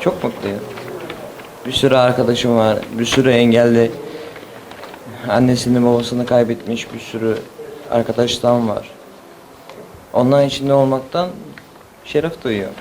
Çok mutluyum. Bir sürü arkadaşım var. Bir sürü engelli. Annesini babasını kaybetmiş bir sürü arkadaşlarım var. Onların içinde olmaktan şeref duyuyorum.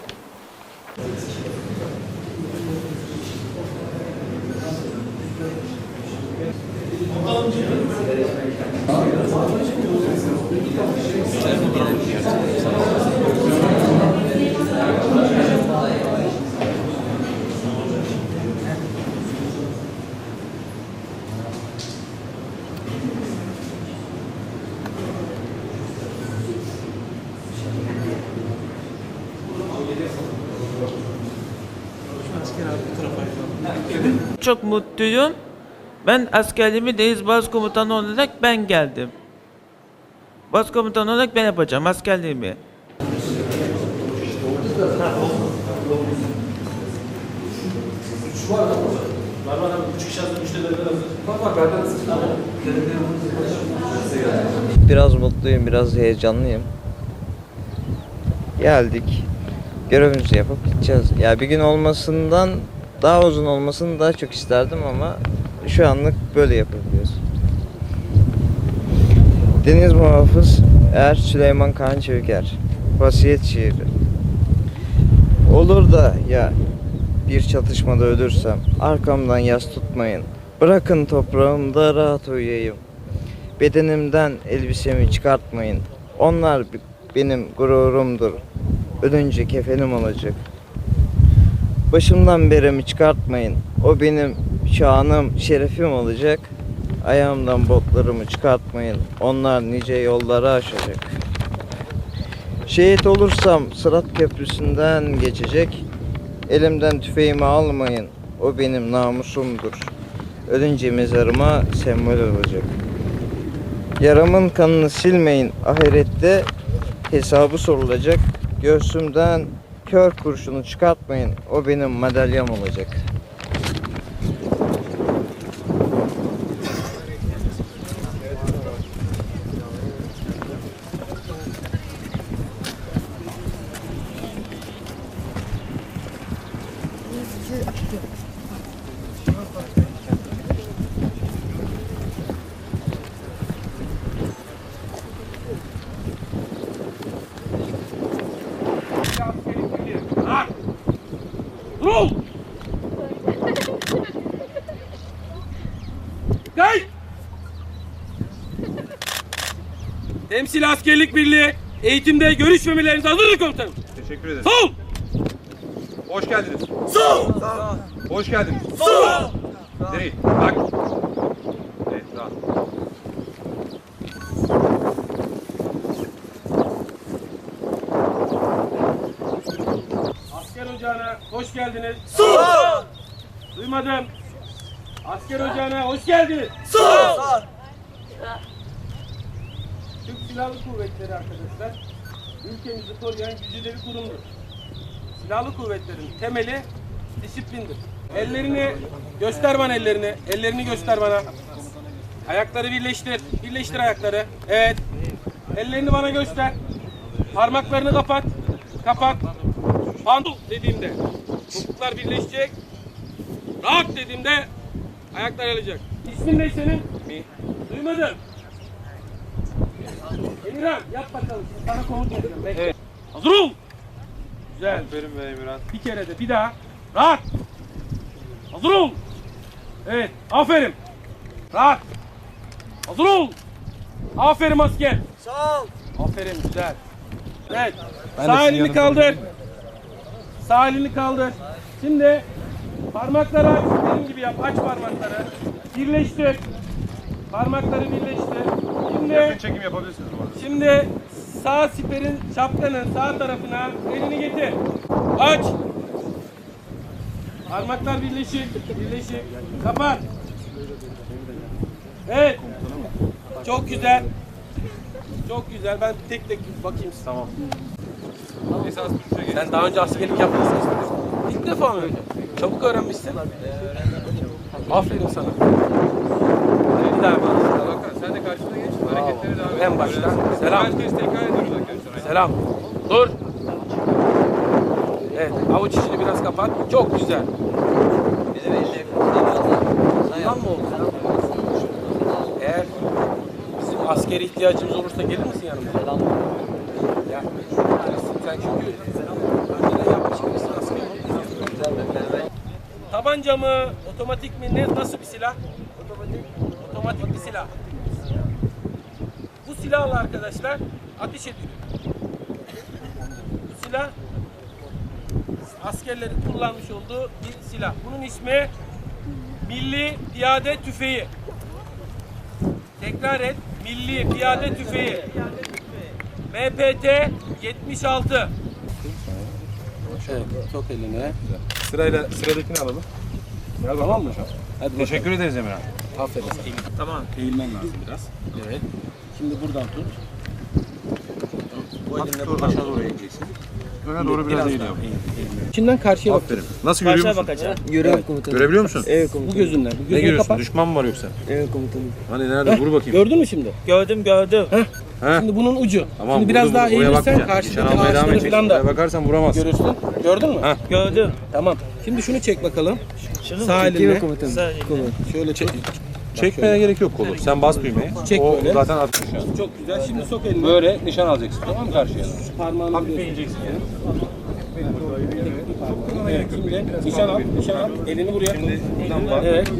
Çok mutluyum. Ben askerliğimi Deniz Baz Komutanı olarak ben geldim. Baz Komutanı olarak ben yapacağım askerliğimi. Biraz mutluyum, biraz heyecanlıyım. Geldik. Görevimizi yapıp gideceğiz. Ya bir gün olmasından daha uzun olmasını daha çok isterdim ama şu anlık böyle yapabiliyoruz. Deniz Muhafız Er Süleyman Kaan Çeviker Vasiyet şiiri Olur da ya bir çatışmada ölürsem arkamdan yas tutmayın. Bırakın toprağımda rahat uyuyayım. Bedenimden elbisemi çıkartmayın. Onlar benim gururumdur. Ölünce kefenim olacak. Başımdan beremi çıkartmayın. O benim şanım, şerefim olacak. Ayağımdan botlarımı çıkartmayın. Onlar nice yolları aşacak. Şehit olursam Sırat Köprüsü'nden geçecek. Elimden tüfeğimi almayın. O benim namusumdur. Ölünce mezarıma sembol olacak. Yaramın kanını silmeyin. Ahirette hesabı sorulacak. Göğsümden kör kurşunu çıkartmayın. O benim madalyam olacak. Durul! Kay! Temsil Askerlik Birliği eğitimde görüşmemelerinizi hazırlık komutanım. Teşekkür ederim. Sol! Hoş geldiniz. Sol! Hoş geldiniz. Sol! Nereye? Bak. Evet, rahat. Asker ocağına hoş geldiniz. Sol! Duymadım. Asker ocağına hoş geldiniz. Sol! Türk Silahlı Kuvvetleri arkadaşlar, ülkemizi koruyan bir kurumdur. Silahlı kuvvetlerin temeli disiplindir. Ellerini göster bana ellerini. Ellerini göster bana. Ayakları birleştir. Birleştir ayakları. Evet. Ellerini bana göster. Parmaklarını kapat. Kapat. Pandul dediğimde topuklar birleşecek. Rahat dediğimde ayaklar alacak. İsmin ne senin? Mi. Duymadım. Emirhan yap bakalım. Sana komut vereceğim. Bekle. Evet. Hazır ol. Güzel. Aferin be Emirhan. Bir kere de bir daha. Rahat. Hazır ol. Evet. Aferin. Rahat. Hazır ol. Aferin asker. Sağ ol. Aferin güzel. Evet. Sağ elini kaldır. Sağ elini kaldır. Şimdi parmakları aç. Benim gibi yap. Aç parmakları. Birleştir. Parmakları birleştir. Şimdi Yakın çekim yapabilirsiniz bu arada. Şimdi sağ siperin şapkanın sağ tarafına elini getir. Aç. Parmaklar birleşik. Birleşik. Kapat. Evet. Çok güzel. Çok güzel. Ben tek tek bakayım. Tamam. Esas geç. Sen daha önce askerlik yaptın mı? İlk defa mı? Çabuk öğrenmişsin. Aferin sana. Bir daha bana. Hakan sen de karşına geç. Hareketleri devam et. En baştan. Selam. Herkes tekrar ediyoruz arkadaşlar. Selam. Dur. Evet, avuç içini biraz kapat. Çok güzel. Bundan mı oldu? Eğer bizim askeri ihtiyacımız olursa gelir misin yanımıza? Ya, askeri. Tabanca mı, otomatik mi, ne, nasıl bir silah? Otomatik. Otomatik bir silah. Bu silahla arkadaşlar ateş ediliyor. Bu silah askerlerin kullanmış olduğu bir silah. Bunun ismi Milli Piyade Tüfeği. Tekrar et. Milli Piyade Tüfeği. MPT 76. Evet, çok eline. Sırayla sıradakini alalım. Tamam mı? Hadi Teşekkür ederiz Emirhan. Aferin. Tamam. Eğilmen lazım biraz. Evet. Şimdi buradan tut. Bu elinle buradan aşağı doğru eğeceksin. Öne doğru biraz, eğiliyor. İçinden karşıya bak. Aferin. Nasıl görüyor musun? Görüyorum komutanım. Görebiliyor musun? Evet Bu komutanım. gözünden. Bu Ne gözünü görüyorsun? kapat. Düşman mı var yoksa? Evet komutanım. Hani nerede? Vur bakayım. Gördün mü şimdi? Gördüm gördüm. He? Şimdi bunun ucu. Tamam. şimdi biraz daha eğilirsen karşıdaki ağaçları falan da Oraya bakarsan vuramazsın. görürsün. Gördün mü? Ha. Gördüm. Tamam. Şimdi şunu çek bakalım. Şunu Sağ komutanım. Sağ elinle. Şöyle çek. Çekmeye gerek yok kolu. Sen bas düğmeye. Çek o böyle. zaten atmış şu an. Çok güzel. Şimdi sok elini. Böyle nişan alacaksın. Tamam mı karşıya? Parmağını Hafif. Evet, şimdi nişan al. Nişan al. Elini buraya. Şimdi buradan bak. Evet.